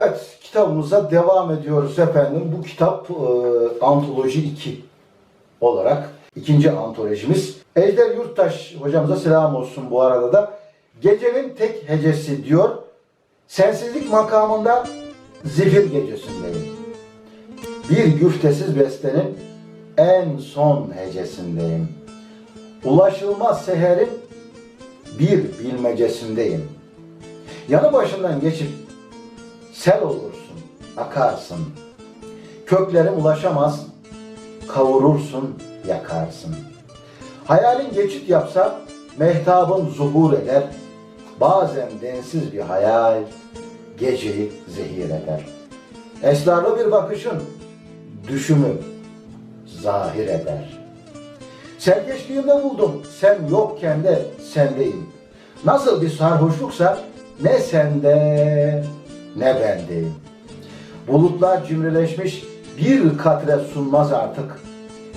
Evet, kitabımıza devam ediyoruz efendim. Bu kitap e, Antoloji 2 olarak ikinci antolojimiz. Ejder Yurttaş hocamıza selam olsun bu arada da. Gecenin tek hecesi diyor. Sensizlik makamında zifir gecesindeyim. Bir güftesiz bestenin en son hecesindeyim. Ulaşılmaz seherin bir bilmecesindeyim. Yanı başından geçip sel olursun, akarsın. Köklerim ulaşamaz, kavurursun, yakarsın. Hayalin geçit yapsa mehtabın zuhur eder. Bazen densiz bir hayal geceyi zehir eder. Esrarlı bir bakışın düşümü zahir eder. Serkeşliğimde buldum, sen yokken de sendeyim. Nasıl bir sarhoşluksa ne sende ne bendeyim. Bulutlar cimrileşmiş bir katre sunmaz artık.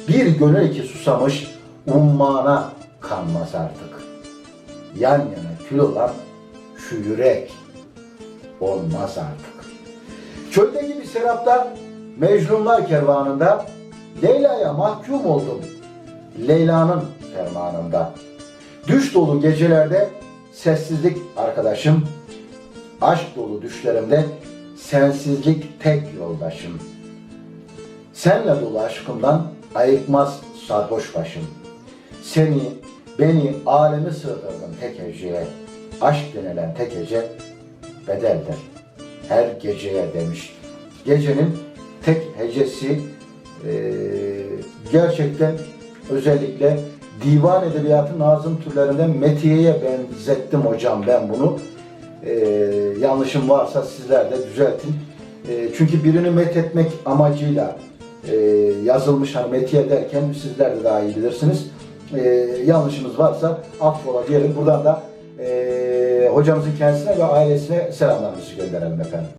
Bir gönül ki susamış ummana kanmaz artık. Yan yana kül olan şu yürek olmaz artık. Çöldeki bir serapta Mecnunlar kervanında Leyla'ya mahkum oldum. Leyla'nın fermanında. Düş dolu gecelerde sessizlik arkadaşım. Aşk dolu düşlerimde sensizlik tek yoldaşım. Senle dolu aşkımdan ayıkmaz sarhoş başım. Seni, beni, alemi sığdırdın tek heceye. Aşk denilen tek hece bedeldir. Her geceye demiş. Gecenin tek hecesi eee, gerçekten özellikle divan edebiyatı nazım türlerinden metiyeye benzettim hocam ben bunu. Eee, yanlışım varsa sizler de düzeltin. Eee, çünkü birini methetmek amacıyla eee, yazılmış hani metiye derken sizler de daha iyi bilirsiniz. Eee, yanlışımız varsa affola diyelim. Buradan da eee, hocamızın kendisine ve ailesine selamlarımızı gönderelim efendim.